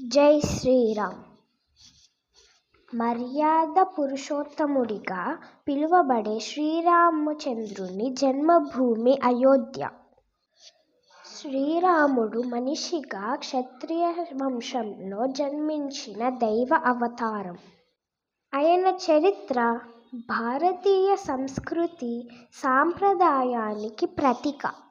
జై శ్రీరామ్. మర్యాద పురుషోత్తముడిగా పిలువబడే శ్రీరామచంద్రుని జన్మభూమి అయోధ్య. శ్రీరాముడు మనిషిగా క్షత్రియ వంశంలో జన్మించిన దైవ అవతారం. ఆయన చరిత్ర భారతీయ సంస్కృతి సాంప్రదాయానికి ప్రతీక.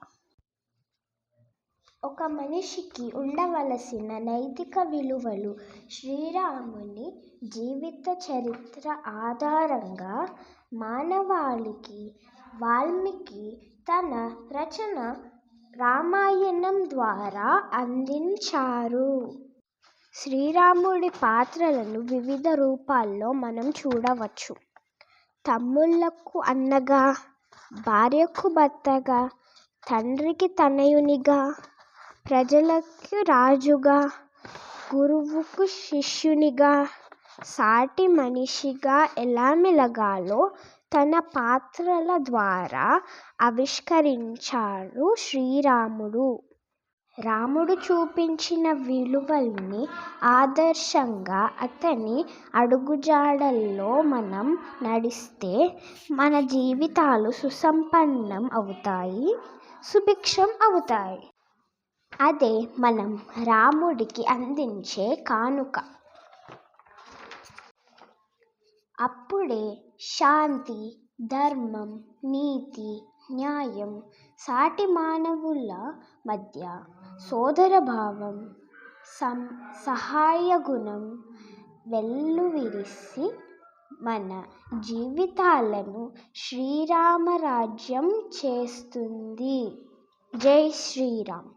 ఒక మనిషికి ఉండవలసిన నైతిక విలువలు శ్రీరాముని జీవిత చరిత్ర ఆధారంగా మానవాళికి వాల్మీకి తన రచన రామాయణం ద్వారా అందించారు. శ్రీరాముడి పాత్రలను వివిధ రూపాల్లో మనం చూడవచ్చు. తమ్ముళ్ళకు అన్నగా భార్యకు భర్తగా తండ్రికి తనయునిగా ప్రజలకు రాజుగా గురువుకు శిష్యునిగా సాటి మనిషిగా ఎలా మెలగాలో తన పాత్రల ద్వారా ఆవిష్కరించాడు శ్రీరాముడు. రాముడు చూపించిన విలువల్ని ఆదర్శంగా అతని అడుగుజాడల్లో మనం నడిస్తే మన జీవితాలు సుసంపన్నం అవుతాయి సుభిక్షం అవుతాయి. అదే మనం రాముడికి అందించే కానుక. అప్పుడే శాంతి ధర్మం నీతి న్యాయం సాటి మానవుల మధ్య సోదరభావం సం సహాయ గుణం వెల్లువిరిసి మన జీవితాలను శ్రీరామరాజ్యం చేస్తుంది. జై శ్రీరామ్.